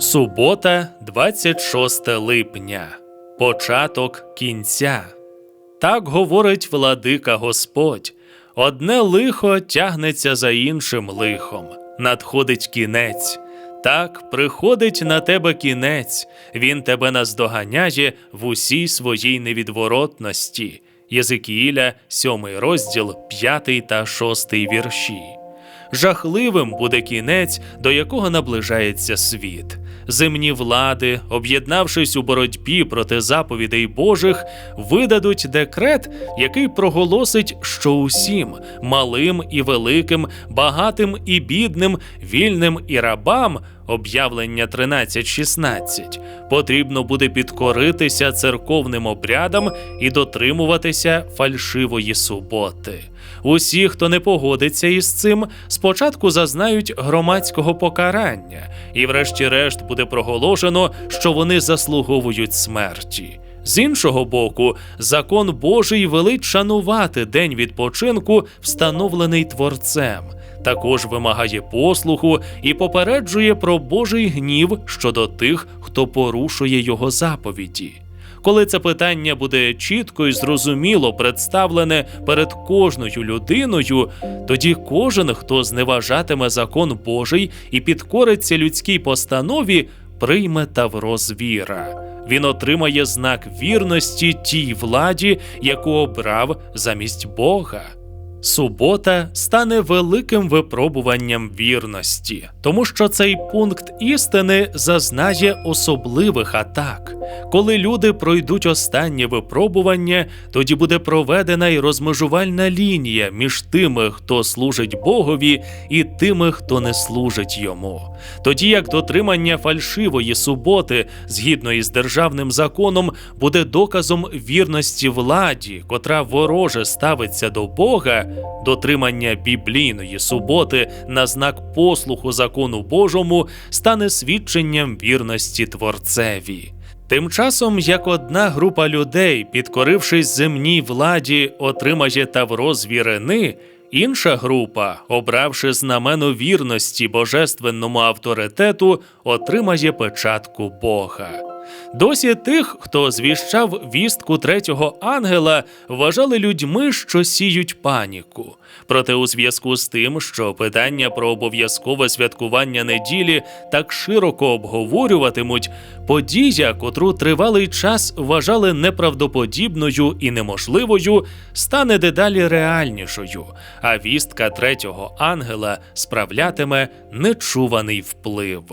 Субота, 26 липня. Початок кінця. Так говорить владика Господь. Одне лихо тягнеться за іншим лихом. Надходить кінець. Так приходить на тебе кінець, він тебе наздоганяє в усій своїй невідворотності. Єзикіїля, 7 розділ, 5 та 6 вірші. Жахливим буде кінець, до якого наближається світ. Земні влади, об'єднавшись у боротьбі проти заповідей Божих, видадуть декрет, який проголосить, що усім малим і великим, багатим і бідним, вільним і рабам. Об'явлення 13.16 потрібно буде підкоритися церковним обрядам і дотримуватися фальшивої суботи. Усі, хто не погодиться із цим, спочатку зазнають громадського покарання, і, врешті-решт, буде проголошено, що вони заслуговують смерті. З іншого боку, закон Божий велить шанувати день відпочинку, встановлений Творцем. Також вимагає послуху і попереджує про Божий гнів щодо тих, хто порушує його заповіді. Коли це питання буде чітко і зрозуміло представлене перед кожною людиною, тоді кожен, хто зневажатиме закон Божий і підкориться людській постанові, прийме тавро звіра. Він отримає знак вірності тій владі, яку обрав замість Бога. Субота стане великим випробуванням вірності, тому що цей пункт істини зазнає особливих атак. Коли люди пройдуть останнє випробування, тоді буде проведена й розмежувальна лінія між тими, хто служить Богові, і тими, хто не служить йому. Тоді як дотримання фальшивої суботи, згідно із державним законом, буде доказом вірності владі, котра вороже ставиться до Бога. Дотримання біблійної суботи на знак послуху закону Божому стане свідченням вірності Творцеві. Тим часом, як одна група людей, підкорившись земній владі, отримає тавро звірини, інша група, обравши знамено вірності божественному авторитету, отримає печатку Бога. Досі тих, хто звіщав вістку третього ангела, вважали людьми, що сіють паніку. Проте, у зв'язку з тим, що питання про обов'язкове святкування неділі так широко обговорюватимуть, подія, котру тривалий час вважали неправдоподібною і неможливою, стане дедалі реальнішою, а вістка третього ангела справлятиме нечуваний вплив.